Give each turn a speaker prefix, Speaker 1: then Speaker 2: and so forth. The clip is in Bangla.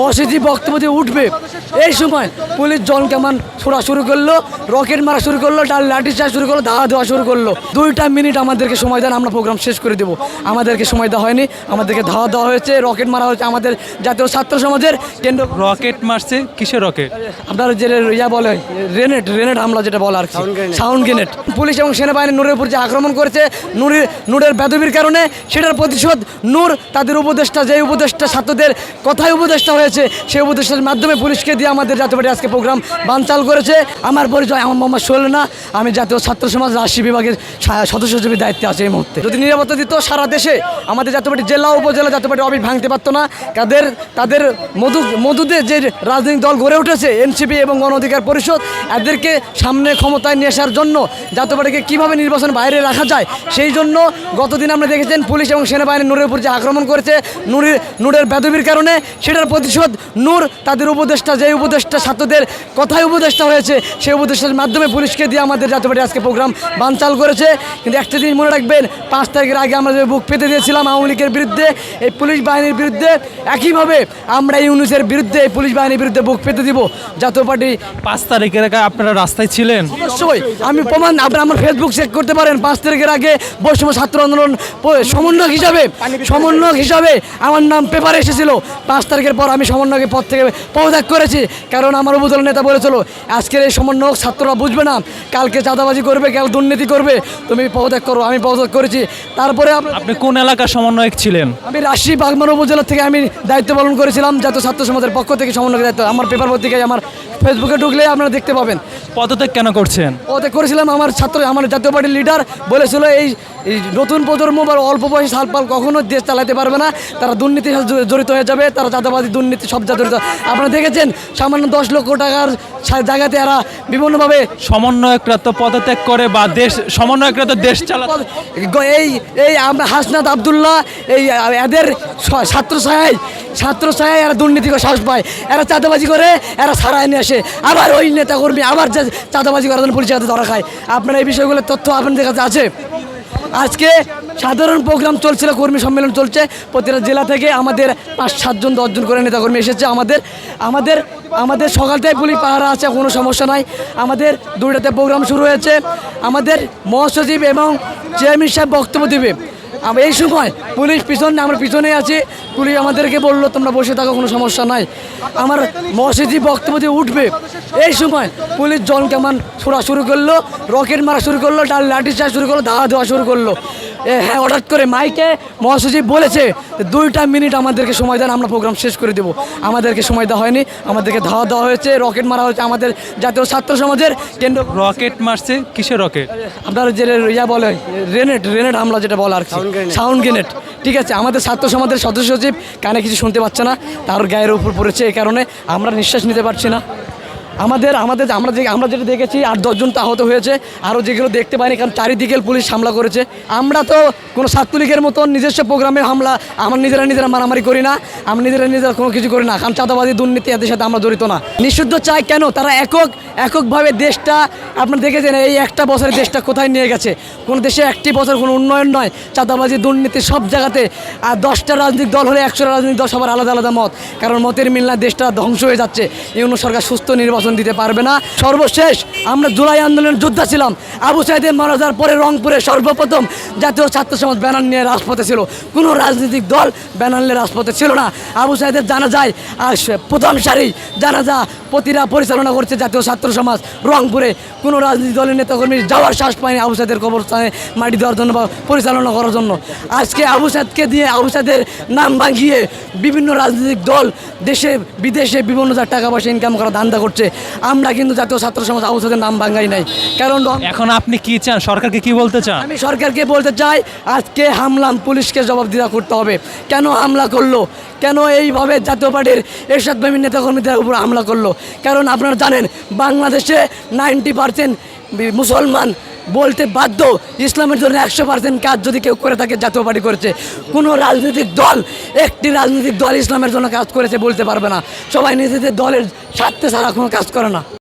Speaker 1: মসজিদি বক্তব্য দিয়ে উঠবে। এই সময় পুলিশ জন কেমন ছোড়া শুরু করল রকেট মারা শুরু করল ডাল লাঠি চার্জ শুরু করল ধাওয়া দেওয়া শুরু করল। দুইটা মিনিট আমাদেরকে সময় দেন আমরা প্রোগ্রাম শেষ করে দেবো। আমাদেরকে সময় দেওয়া হয়নি আমাদেরকে ধাওয়া দেওয়া হয়েছে রকেট মারা হয়েছে আমাদের জাতীয় ছাত্র সমাজের কেন্দ্র
Speaker 2: রকেট মারছে কিসের রকেট?
Speaker 1: আপনার যে ইয়া বলে রেনেট রেনেট হামলা যেটা বলা আর সাউন্ড গ্রেনেড পুলিশ এবং সেনাবাহিনী নূরের উপর যে আক্রমণ করেছে নূরের নূরের বেদবির কারণে সেটার প্রতিশোধ নূর তাদের উপদেষ্টা যে উপদেষ্টা ছাত্রদের কথায় উপদেষ্টা হয়েছে সেই উপদেষ্টার মাধ্যমে পুলিশকে দিয়ে আমাদের জাতীয় পার্টি আজকে প্রোগ্রাম বানচাল করেছে। আমার পরিচয় আমার মোহাম্মদ সোহেল না আমি জাতীয় ছাত্র সমাজ রাজশাহী বিভাগের সদস্য হিসেবে দায়িত্বে আছে এই মুহূর্তে। যদি নিরাপত্তা দিত সারা দেশে, আমাদের জাতীয় পার্টি জেলা, উপজেলা জাতীয় পার্টি অফিস ভাঙতে পারতো না। তাদের তাদের মধু, মধুতে যে রাজনৈতিক দল গড়ে উঠেছে, এনসিপি এবং গণ অধিকার পরিষদ, এদেরকে সামনে ক্ষমতায় নিয়ে আসার জন্য জাতীয় পার্টিকে কীভাবে নির্বাচন বাইরে রাখা যায়, সেই জন্য গতদিন আমরা দেখেছেন পুলিশ এবং সেনাবাহিনী নূরের উপর যে আক্রমণ করেছে, নূরের নূরের বেদবির কারণে, সেটার প্রতিশোধ নূর তাদের উপদেষ্টা যে উপদেষ্টা ছাত্রদের কথায় উপদেষ্টা হয়েছে। সেই উপদেষ্টার মাধ্যমে পুলিশকে দিয়ে আমাদের জাতীয় পার্টি আজকে প্রোগ্রাম বানচাল করেছে। কিন্তু একটা জিনিস মনে রাখবেন পাঁচ তারিখের আগে আমরা যে বুক পেতে দিয়েছিলাম আওয়ামী লীগের বিরুদ্ধে এই পুলিশ বাহিনীর বিরুদ্ধে একইভাবে আমরা ইউনুসের বিরুদ্ধে এই পুলিশ বাহিনীর বিরুদ্ধে বুক পেতে দিব। জাতীয় পার্টি
Speaker 2: পাঁচ তারিখের আগে আপনারা রাস্তায় ছিলেন?
Speaker 1: অবশ্যই। আমি প্রমাণ আপনার আমার ফেসবুক চেক করতে পারেন। পাঁচ তারিখের আগে বৈষম্য ছাত্র আন্দোলন সমন্বয়ক হিসাবে সমন্বয়ক হিসাবে আমার নাম পেপারে এসেছিল। পাঁচ তারিখের পর আমি সমন্বয়কের পদ থেকে পদত্যাগ করেছি। কারণ আমার উপদল নেতা বলেছিল আজকের এই সমন্বয়ক ছাত্ররা বুঝবে না কালকে চাঁদাবাজি করবে কাল দুর্নীতি করবে তুমি পদত্যাগ করো আমি পদত্যাগ করেছি। তারপরে
Speaker 2: আপনি কোন এলাকার সমন্বয়ক ছিলেন?
Speaker 1: আমি রাজশাহী বাগমারা উপজেলা থেকে আমি দায়িত্ব পালন করেছিলাম জাতীয় ছাত্র সমাজের পক্ষ থেকে সমন্বয়ক দায়িত্ব। আমার পেপার পত্রিকায় আমার ফেসবুকে ঢুকলে আপনারা দেখতে পাবেন।
Speaker 2: পদত্যাগ কেন করছেন?
Speaker 1: ওতে করেছিলাম আমার ছাত্র আমার জাতীয় পার্টির লিডার বলেছিল এই নতুন প্রজন্ম বা অল্প বয়সী সালপাল কখনো দেশ চালাতে পারবে না। তারা দুর্নীতির সাথে জ- জড়িত হয়ে যাবে তারা চাঁদাবাজি দুর্নীতি সব যা জড়িত। আপনারা দেখেছেন সামান্য দশ লক্ষ টাকার জায়গাতে এরা বিভিন্নভাবে
Speaker 2: সমন্বয়করা তো পদত্যাগ করে বা দেশ সমন্বয়করা তো দেশ চালা
Speaker 1: এই এই আমরা হাসনাত আবদুল্লাহ এই এদের ছাত্র ছায় ছাত্র ছায়, এরা দুর্নীতি করে সাহস পায়। এরা চাঁদাবাজি করে, এরা ছাড়াই নিয়ে আসে। আবার ওই নেতা কর্মী, আবার চাঁদাবাজি করার জন্য পুলিশের হাতে ধরা খায়। আপনার এই বিষয়গুলোর তথ্য আপনাদের কাছে আছে? আজকে সাধারণ প্রোগ্রাম চলছিল, কর্মী সম্মেলন চলছে। প্রতিটা জেলা থেকে আমাদের পাঁচ সাতজন দশজন করে নেতাকর্মী এসেছে আমাদের। আমাদের আমাদের সকালটাই পুলিশ পাহারা আছে, কোনো সমস্যা নাই। আমাদের দুইটাতে প্রোগ্রাম শুরু হয়েছে। আমাদের মহাসচিব এবং চেয়ারম্যান সাহেব বক্তব্য দেবে। আম- এই সময় পুলিশ পিছনে আমার পিছনে আছে। পুলিশ আমাদেরকে বলল, তোমরা বসে থাকো, কোনো সমস্যা নাই। আমার মসজিদি বক্তব্য দিয়ে উঠবে। এই সময় পুলিশ জন কেমন ছোড়া শুরু করল, রকেট মারা শুরু করল, ডাল লাঠি চাষ শুরু করল ধাওয়া দেওয়া শুরু করল। হ্যাঁ হঠাৎ করে মাইকে মহাসচিব বলেছে দুইটা মিনিট আমাদেরকে সময় দেন আমরা প্রোগ্রাম শেষ করে দেবো। আমাদেরকে সময় দেওয়া হয়নি আমাদেরকে ধাওয়া দেওয়া হয়েছে রকেট মারা হয়েছে আমাদের জাতীয় ছাত্র সমাজের কেন্দ্র।
Speaker 2: রকেট মারছে? কিসের রকেট?
Speaker 1: আপনার যে ইয়া বলে রেনেট রেনেট আমরা যেটা বলা আর সাউন্ড গ্রেনেড ঠিক আছে আমাদের ছাত্র সমাজের সদস্য সচিব কানে কিছু শুনতে পাচ্ছে না তার গায়ের উপর পড়েছে এই কারণে আমরা নিঃশ্বাস নিতে পারছি না। আমাদের আমাদের আমরা যে আমরা যেটা দেখেছি, আট দশজন তো আহত হয়েছে, আরও যেগুলো দেখতে পাইনি, কারণ চারিদিকে পুলিশ হামলা করেছে। আমরা তো কোনো ছাত্রলীগের মতন নিজস্ব প্রোগ্রামে হামলা, আমরা নিজেরা নিজেরা মারামারি করি না, আমরা নিজেরা নিজেরা কোনো কিছু করি না, কারণ চাঁদাবাদী দুর্নীতি এদের সাথে আমরা জড়িত না। নিষিদ্ধ চাই কেন? তারা একক, এককভাবে দেশটা, আপনারা দেখেছেন এই একটা বছরে দেশটা কোথায় নিয়ে গেছে? কোনো দেশে একটি বছর কোনো উন্নয়ন নয়, চাঁদাবাজি, দুর্নীতি সব জায়গাতে, আর দশটা রাজনৈতিক দল হলে একশো রাজনৈতিক দল সবার আলাদা আলাদা মত, কারণ মতের মিল না, দেশটা ধ্বংস হয়ে যাচ্ছে। ইউনো সরকার সুস্থ, নির্বাচন দিতে পারবে না। সর্বশেষ আমরা জুলাই আন্দোলনের যোদ্ধা ছিলাম। আবু সাইদের মারা যাওয়ার পরে রংপুরে সর্বপ্রথম জাতীয় ছাত্র সমাজ ব্যানার নিয়ে রাজপথে ছিল। কোনো রাজনৈতিক দল ব্যানার নিয়ে রাজপথে ছিল না। আবু সাইদের জানা যায় প্রথম সারি জানাজা প্রতিরা পরিচালনা করছে জাতীয় ছাত্র সমাজ রংপুরে। কোনো রাজনৈতিক দলের নেতাকর্মী যাওয়ার শ্বাস পায়নি আবু সাইদের কবরস্থানে মাটি দেওয়ার জন্য বা পরিচালনা করার জন্য। আজকে আবু সাইদকে দিয়ে আবু সাইদের নাম ভাঙিয়ে বিভিন্ন রাজনৈতিক দল দেশে, বিদেশে বিভিন্ন টাকা পয়সা ইনকাম করা ধান্দা করছে। আমরা কিন্তু জাতীয় ছাত্র সমাজ আবু নাম ভাঙাই নাই। কারণ
Speaker 2: এখন আপনি কি চান? সরকারকে কি বলতে চান?
Speaker 1: আমি সরকারকে বলতে চাই আজকে হামলাম পুলিশকে জবাবদিহিতা করতে হবে। কেন হামলা করল? কেন এইভাবে জাতীয় পার্টির এরশাদ নেতা নেতাকর্মীদের উপর হামলা করল? কারণ আপনারা জানেন বাংলাদেশে নাইনটি পার্সেন্ট মুসলমান বলতে বাধ্য। ইসলামের জন্য একশো পার্সেন্ট কাজ যদি কেউ করে থাকে, জাতীয় পার্টি করেছে। কোনো রাজনৈতিক দল, একটি রাজনৈতিক দল ইসলামের জন্য কাজ করেছে বলতে পারবে না। সবাই নিজেদের দলের স্বার্থে ছাড়া কোনো কাজ করে না।